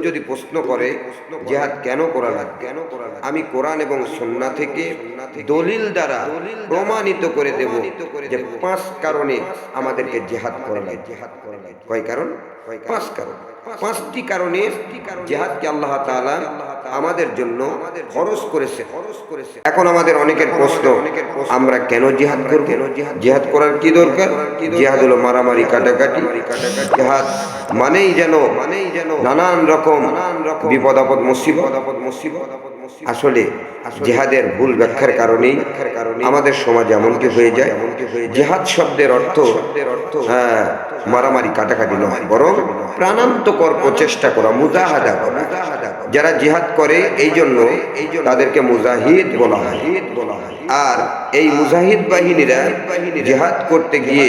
যদি প্রশ্ন করে, জেহাদ কেন করা লাগে কেন করা আমি কোরআন এবং সন্না থেকে দলিল দ্বারা প্রমাণিত করে দেব যে পাঁচ কারণে আমাদেরকে জেহাদ করা লাগে জেহাদ করা লাগে কয় কারণ? পাঁচ কারণ। পাঁচটি কারণে জেহাদকে আল্লাহ তাআলা আমাদের জন্য খরচ করেছে। খরচ করেছে এখন আমাদের অনেকের প্রশ্ন, আমরা কেন জিহাদ করব? জিহাদ করার কি দরকার? জিহাদ হলো মারামারি, কাটাকাটি। জিহাদ মানেই যেন মানেই যেন নানান রকম নানান রকম বিপদ আপদ মুসিবত আপদ মুসিবত। আসলে জেহাদের ভুল ব্যাখ্যার কারণেই আমাদের সমাজ এমনকি হয়ে যায়। জেহাদ শব্দের অর্থ হ্যাঁ মারামারি কাটাকাটি নয় বরং প্রাণান্তকর প্রচেষ্টা করা মুজাহাদা করা। যারা জিহাদ করে এই জন্য তাদেরকে মুজাহিদ বলা হয়। আর এই মুজাহিদ বাহিনীরা জিহাদ করতে গিয়ে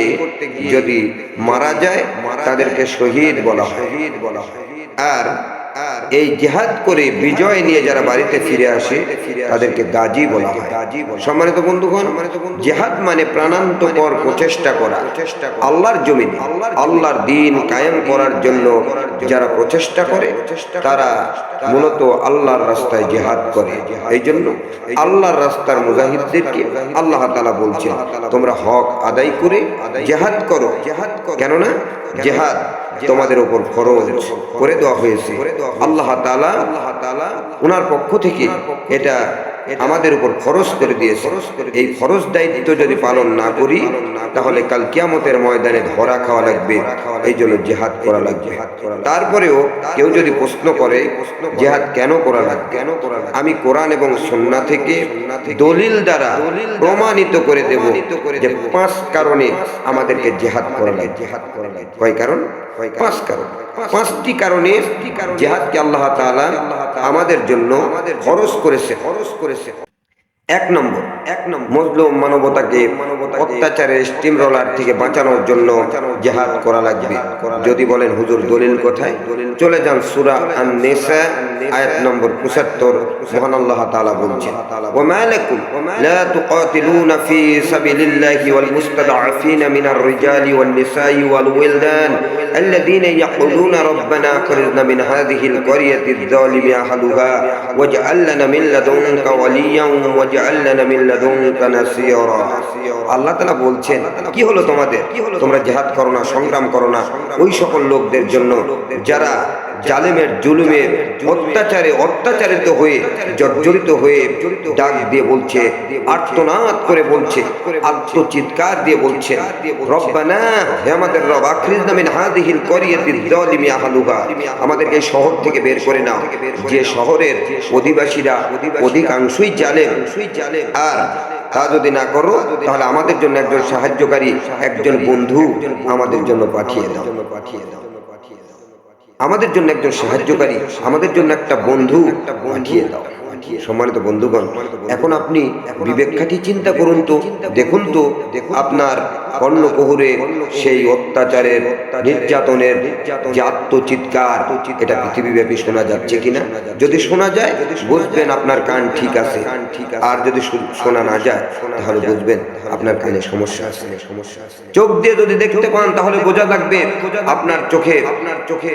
যদি মারা যায় তাদেরকে শহীদ বলা হয়। হয়। আর এই জেহাদ করে বিজয় নিয়ে যারা বাড়িতে ফিরে আসে, তাদেরকে গাজী বলা হয়। সম্মানিত বন্ধুগণ, জেহাদ মানে প্রাণান্তকর প্রচেষ্টা করা। আল্লাহর জমি আল্লাহর দিন কায়েম করার জন্য যারা প্রচেষ্টা করে, তারা মূলত আল্লাহর রাস্তায় জেহাদ করে। এই জন্য আল্লাহর রাস্তার মুজাহিদদেরকে আল্লাহ তালা বলছেন, তোমরা হক আদায় করে জেহাদ করো। জেহাদ কেননা জেহাদ তোমাদের উপর ফরজ করে দেওয়া হয়েছে। আল্লাহ তালা আল্লাহ তালা ওনার পক্ষ থেকে এটা আমাদের উপর ফরজ করে দিয়েছে। এই ফরজ দায়িত্ব যদি পালন না করি তাহলে কাল কিয়ামতের ময়দানে ধরা খাওয়া লাগবে এই জন্য জেহাদ করা লাগবে। তারপরেও কেউ যদি প্রশ্ন করে জেহাদ কেন করা লাগবে? কেন করা আমি কোরআন এবং সন্না থেকে দলিল দ্বারা প্রমাণিত করে দেব যে পাঁচ কারণে আমাদেরকে জেহাদ করা লাগে জেহাদ করা লাগে কয় কারণ? কয় পাঁচ কারণ। পাঁচটি কারণে জেহাদকে আল্লাহ তাআলা আমাদের জন্য খরচ করেছে। খরচ করেছে এক নম্বর এক নম্বর, মজলুম মানবতাকে অত্যাচারের স্টিম রোলার থেকে বাঁচানোর জন্য জেহাদ করা লাগবে। যদি বলেন হুজুর দলিল কোথায়? চলে যান সুরা আন-নিসা। আয়াত নম্বর 75 মহান আল্লাহ তাআলা বলছেন ওয়া মালাকুম লা তুকাতিলুনা ফি সাবিলিল্লাহি ওয়াল মুস্তাদআফিনা মিনার রিজালি ওয়ান নিসাই ওয়াল ওয়িলদান الذين يقولون ربنا اخرجنا من هذه القرية الظالم أهلها واجعل لنا من لدنك وليا واجعل لنا من لدنك نصيرا আল্লাহ তালা বলছেন কি হলো তোমাদের তোমরা জেহাদ করো না সংগ্রাম করো না ওই সকল লোকদের জন্য যারা জালেমের জুলুমের অত্যাচারে অত্যাচারিত হয়ে জর্জরিত হয়ে ডাক দিয়ে বলছে, আর্তনাদ করে বলছে, আত্মচিৎকার দিয়ে বলছে, রব্বানা আমাদের রব আখরিজ নামিন হাদিহিল করিয়াতিল যালিমি আহলুহা, আমাদেরকে শহর থেকে বের করে নাও। যে শহরের অধিবাসীরা অধিকাংশই জালেম, আর তা যদি না করো, তাহলে আমাদের জন্য একজন সাহায্যকারী, একজন বন্ধু আমাদের জন্য পাঠিয়ে দাও পাঠিয়ে দাও। আমাদের জন্য একজন সাহায্যকারী, আমাদের জন্য একটা বন্ধু পাঠিয়ে দাও। সম্মানিত বন্ধুগণ, এখন আপনি বিবেক খাটিয়ে চিন্তা করুন তো, দেখুন তো আপনার কর্ণকহুরে সেই অত্যাচারের, নির্যাতনের যে আত্মচিৎকার, এটা পৃথিবীব্যাপী শোনা যাচ্ছে কিনা? যদি শোনা যায়, বুঝবেন আপনার কান ঠিক আছে। আর যদি শোনা না যায়, তাহলে বুঝবেন আপনার কানে সমস্যা আছে। সমস্যা আছে চোখ দিয়ে যদি দেখতে পান, তাহলে বোঝা লাগবে আপনার চোখে আপনার চোখে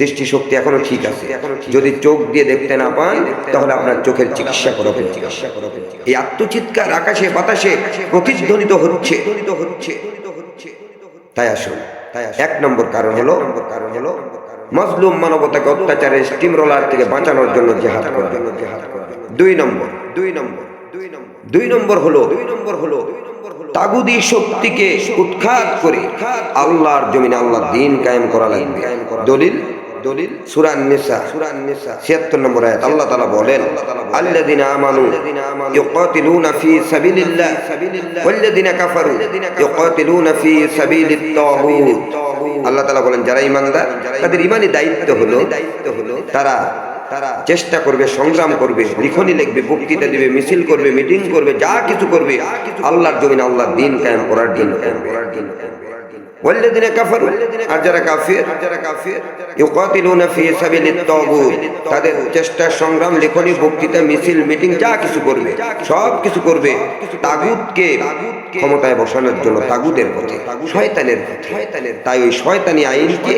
দৃষ্টিশক্তি এখনও ঠিক আছে। যদি চোখ দিয়ে দেখতে না পান তাহলে আপনার চোখের চিকিৎসা করো চিকিৎসা করো এই আত্মচিৎকার আকাশে বাতাসে প্রতিধ্বনিত হচ্ছে। হচ্ছে তাই আসুন তাই এক নম্বর কারণ হলো নম্বর কারণ হলো মজলুম মানবতাকে অত্যাচারের স্টিম রোলার থেকে বাঁচানোর জন্য জেহাদ করবে দুই নম্বর দুই নম্বর দুই নম্বর দুই নম্বর হলো দুই নম্বর হলো তাগুদি শক্তিকে উৎখাত করে আল্লাহর জমিনে আল্লাহ দিন কায়েম করা লাগবে। দলিল? দলিল? সূরা নিসা সূরা নিসা 76 নম্বর আয়াত। আল্লাহ তাআলা বলেন আল্লাযিনা আমানু ইউকাতিলুনা ফি সাবিলিল্লাহ ওয়াল্লাযিনা কাফারু ইউকাতিলুনা ফি সাবিলিত তাগুত. আল্লাহ তাআলা বলেন যারা ঈমানদার তাদের ঈমানি দায়িত্ব হলো দায়িত্ব হলো তারা তারা চেষ্টা করবে সংগ্রাম করবে লিখনি লিখবে বক্তৃতা দিবে মিছিল করবে মিটিং করবে যা কিছু করবে আল্লাহর জমিন আল্লাহ দিন কায়েম করার দিন কায়েম করার দিন কায়েম যারা কাফির যারা কাফির ইউকাতিলুনা ফি সাবিলিত তাগুত তাদের চেষ্টা সংগ্রাম লেখনী বক্তৃতা, মিছিল, মিটিং, যা কিছু করবে, সব কিছু করবে তাগুতকে ক্ষমতায় বসানোর জন্য তাগুতের পথে, শয়তানের শয়তানের তাই ওই শয়তানি আইনকে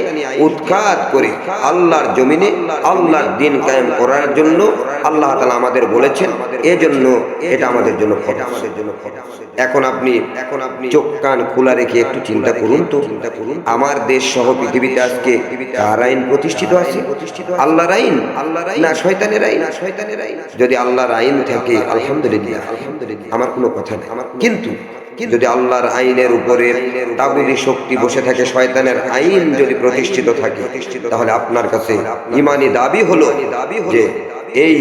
উৎখাত করে আল্লাহর জমিনে আল্লাহর দিন কায়েম করার জন্য আল্লাহ তাআলা আমাদের বলেছেন, এজন্য এটা আমাদের জন্য ফরজ। আমাদের জন্য এখন আপনি এখন আপনি চোখ কান খোলা রেখে একটু চিন্তা করুন। তো চিন্তা করুন আমার দেশ সহ পৃথিবীতে আজকে কার আইন প্রতিষ্ঠিত আছে? আল্লাহর আইন? না শয়তানের আইন? শয়তানের আইন যদি আল্লাহর আইন থাকে, আলহামদুলিল্লাহ। আমার কোনো কথা নেই। কিন্তু যদি আল্লাহর আইনের উপরে তাগুদি শক্তি বসে থাকে, শয়তানের আইন যদি প্রতিষ্ঠিত থাকে, তাহলে আপনার কাছে ইমানি দাবি হলো দাবি যে এই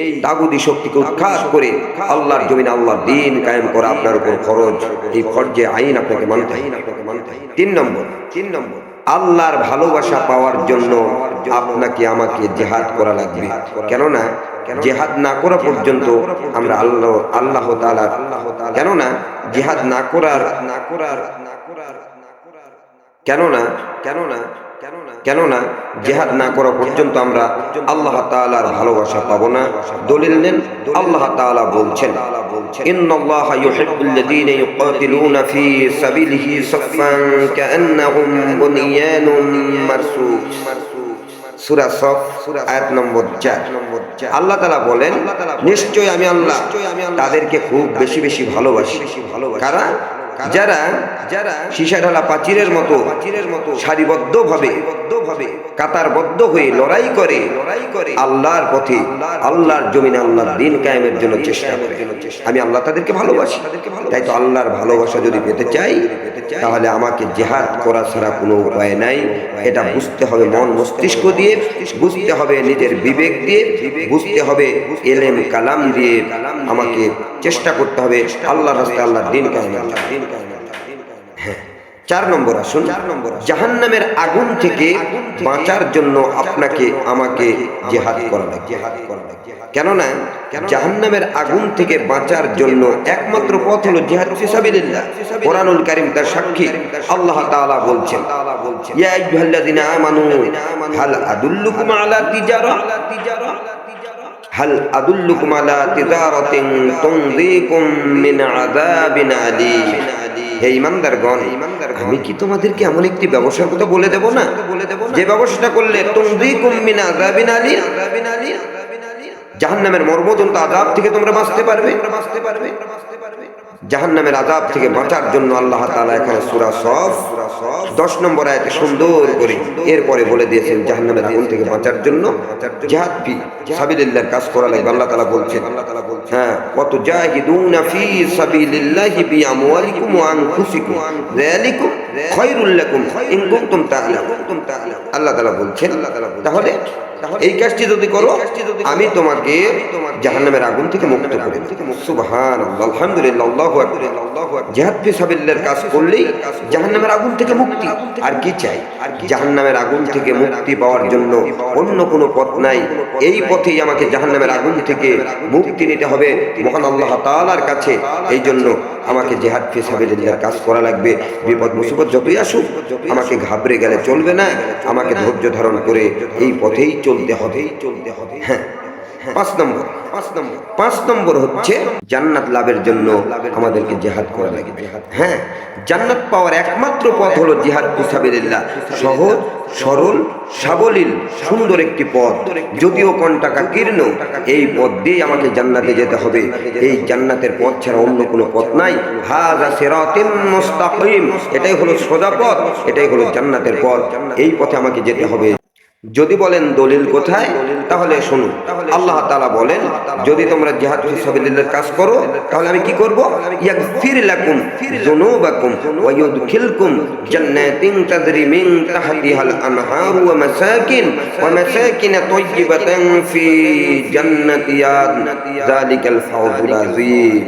এই তাগুদি শক্তিকে উৎখাত করে আল্লাহর জমিন আল্লাহর দিন কায়েম করা আপনার উপর খরচ এই ফরজে আইন আপনাকে মানতে আইন আপনাকে তিন নম্বর তিন নম্বর। আল্লাহর ভালোবাসা পাওয়ার জন্য আপনাকে আমাকে জেহাদ করা লাগবে। কেননা জেহাদ না করা পর্যন্ত আমরা আল্লাহ আল্লাহ তাআলা কেননা জেহাদ না করার না করার না করার কেননা কেননা কেননা জেহাদ না করা পর্যন্ত আমরা আল্লাহ তাআলার ভালোবাসা পাবো না। দলিল নেন আল্লাহ তাআলা বলছেন ইন্নাল্লাহ ইউহিব্বুল লাযীনা ইউকাতিলুনা ফী সাবিলিহি সাফফান কাআন্নাহুম বুনিয়ানুম মারসুস। সূরা সফ আয়াত নম্বর 4 আল্লাহ তাআলা বলেন নিশ্চয় আমি আল্লাহ তাদেরকে খুব বেশি বেশি ভালোবাসি। কারা? যারা যারা সীসা ঢালা পাচিরের মতো পাচিরের মতো সারিবদ্ধ ভাবে ভাবে কাতারবদ্ধ হয়ে লড়াই করে লড়াই করে আল্লাহর পথে, আল্লাহর জমিনে আল্লাহর দিন কায়েমের জন্য চেষ্টা করে। আমি আল্লাহ তাদেরকে ভালোবাসি। তাই তো আল্লাহর ভালোবাসা যদি পেতে চাই, তাহলে আমাকে জেহাদ করা ছাড়া কোনো উপায় নাই। এটা বুঝতে হবে মন মস্তিষ্ক দিয়ে, বুঝতে হবে নিজের বিবেক দিয়ে, বুঝতে হবে এলেম কালাম দিয়ে আমাকে চেষ্টা করতে হবে আল্লাহ রাস্তায় আল্লাহর দিন কায়েমের দিন কায়েমের হ্যাঁ। চার নম্বর আসুন। চার নম্বর জাহান্নামের আগুন থেকে বাঁচার জন্য আপনাকে আমাকে জেহাদ করা লাগে জেহাদ করা লাগে কেননা জাহান্নামের আগুন থেকে বাঁচার জন্য একমাত্র পথ হলো জিহাদ ফিসাবিলিল্লাহ কোরআনুল কারীম তার সাক্ষী। আল্লাহ তাআলা বলছেন ইয়া আইয়ুহাল্লাযিনা আমানু হাল আদুল্লুকুম আলা তিজারা। হাল আদুল্লুকুম আলা তিজারাতিন তুনযিকুম মিন আযাবিন আলীম। হে ইমানদার ইমানদারগণ, আমি কি তোমাদেরকে এমন একটি ব্যবসার কথা বলে দেব না? বলে দেব যে ব্যবসাটা করলে তুনযিকুম মিন আযাবিন আলীম, জাহান্নামের মর্মদন্ত আদাব থেকে তোমরা বাঁচতে পারবে বাঁচতে পারবে? জাহান্নামের আযাব থেকে বাঁচার জন্য আল্লাহ তালা এখানে সুরা সফ দশ নম্বর আয়াতে সুন্দর করে এরপরে বলে দিয়েছেন, জাহান্নামের আগুন থেকে বাঁচার জন্য জিহাদ ফি সাবিলিল্লাহর কাজ করা লাগবে। আল্লাহ তালা বলছেন আল্লাহ তাআলা বলছেন হ্যাঁ কত জাহিদুনা ফি সাবিলিল্লাহি বি আমওয়ালিকুম ওয়া আনফুসিকুম। যালিকুম খায়রুল লাকুম ইন কুনতুম তা'লামুন আল্লাহ তাআলা বলছেন, তাহলে এই কাজটি যদি করো আমি তোমাকে জাহান্নামের আগুন থেকে মুক্ত করে সুবহান আলহামদুলিল্লাহ আল্লাহু আকবার। জিহাদ ফি সাবিলিল্লাহর কাজ করলেই জাহান্নামের আগুন থেকে মুক্তি। আর কি চাই? আর জাহান্নামের আগুন থেকে মুক্তি পাওয়ার জন্য অন্য কোনো পথ নাই। এই পথেই আমাকে জাহান্নামের আগুন থেকে মুক্তি নিতে হবে। মহান আল্লাহ তাআলার কাছে এই জন্য আমাকে জিহাদ ফি সাবিলিল্লাহর কাজ করা লাগবে। বিপদ মুসিবত যতই আসুক আমাকে ঘাবড়ে গেলে চলবে না। আমাকে ধৈর্য ধারণ করে এই পথেই চলতে হবে। চলতে হবে হ্যাঁ। পাঁচ নম্বর পাঁচ নম্বর পাঁচ নম্বর হচ্ছে জান্নাত লাভের জন্য আমাদেরকে জেহাদ করা লাগে হ্যাঁ জান্নাত পাওয়ার একমাত্র পথ হলো জিহাদ ফিসাবিলিল্লাহ সহজ, সরল, সাবলীল, সুন্দর একটি পথ। যদিও কোন টাকা কীর্ণ, এই পথ দিয়ে আমাকে জান্নাতে যেতে হবে। এই জান্নাতের পথ ছাড়া অন্য কোনো পথ নাই। হাজা সিরাতিম মুস্তাকিম। এটাই হলো সোজা পথ, এটাই হলো জান্নাতের পথ। এই পথে আমাকে যেতে হবে। যদি বলেন দলিল কোথায়, তাহলে শুনুন। আল্লাহ তাআলা বলেন, যদি তোমরা জিহাদ ফিসাবিলিল্লাহর কাজ করো, তাহলে আমি কি করব? ইয়াগফির লাকুম যুনুবাকুম ওয়া ইউদখিলকুম জান্নাতিন তাজরি মিন তাহতিহাল আনহার ওয়া মাসাকিন ওয়া মাসাকিন তাইয়িবাতান ফি জান্নাতিয়ান যালিকাল ফাওজুল আযীম।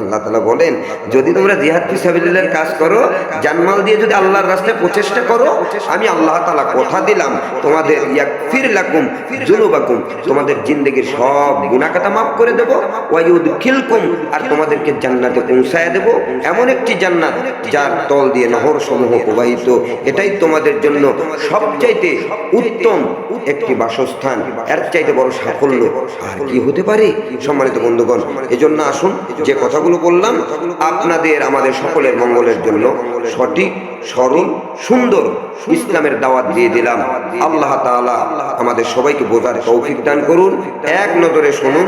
আল্লাহ তালা বলেন, যদি তোমরা জিহাদ ফিসাবিল্লার কাজ করো, জানমাল দিয়ে যদি আল্লাহর রাস্তায় প্রচেষ্টা করো, আমি আল্লাহ তালা কথা দিলাম, তোমাদের ইয়াকফির লাকুম জুনুবাকুম তোমাদের জিন্দগির সব গুনাকাতা মাফ করে দেবো ওয়াইউদ খিলকুম আর তোমাদেরকে জান্নাতে পৌঁছায় দেব। এমন একটি জান্নাত যার তল দিয়ে নহর সমূহ প্রবাহিত, এটাই তোমাদের জন্য সবচাইতে উত্তম একটি বাসস্থান। এর চাইতে বড় সাফল্য আর কি হতে পারে? সম্মানিত বন্ধুগণ, এজন্য আসুন, যে কথাগুলো বললাম আপনাদের আমাদের সকলের মঙ্গলের জন্য সঠিক সরল সুন্দর ইসলামের দাওয়াত দিয়ে দিলাম। আল্লাহ তাআলা আমাদের সবাইকে বোঝার তৌফিক দান করুন। এক নজরে শুনুন।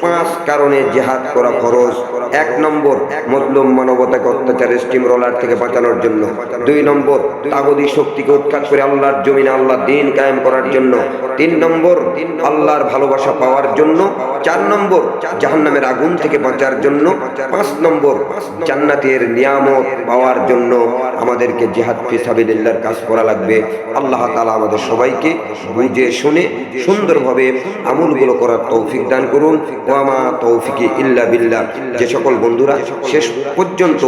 পাঁচ কারণে জেহাদ করা খরচ এক নম্বর মজলুম মানবতাকে অত্যাচারের স্টিম রোলার থেকে বাঁচানোর জন্য। দুই নম্বর তাগদি শক্তিকে উৎখাত করে আল্লাহর জমিনে আল্লাহ দিন কায়েম করার জন্য। তিন নম্বর আল্লাহর ভালোবাসা পাওয়ার জন্য। চার নম্বর জাহান্নামের আগুন থেকে বাঁচার জন্য। পাঁচ নম্বর জান্নাতের নিয়ামত পাওয়ার জন্য আমাদেরকে জিহাদ ফিসাবিল্লাহর কাজ করা লাগবে। আল্লাহ তাআলা আমাদের সবাইকে বুঝে শুনে সুন্দরভাবে আমলগুলো করার তৌফিক দান করুন। ওয়ামা তৌফিকে ইল্লা বিল্লাহ। যে সকল বন্ধুরা শেষ পর্যন্ত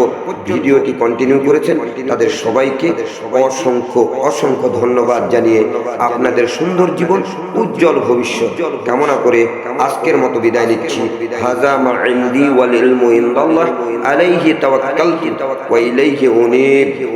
ভিডিওটি কন্টিনিউ করেছেন, তাদের সবাইকে অসংখ্য অসংখ্য ধন্যবাদ জানিয়ে আপনাদের সুন্দর জীবন, উজ্জ্বল ভবিষ্যৎ কামনা করে আজকের মতো বিদায় নিচ্ছি। হাজা মা ইনদি ওয়াল ইলমু ইনদাল্লাহ। আলাইহি তাওয়াক্কালতু ওয়া ইলাইহি উনীব।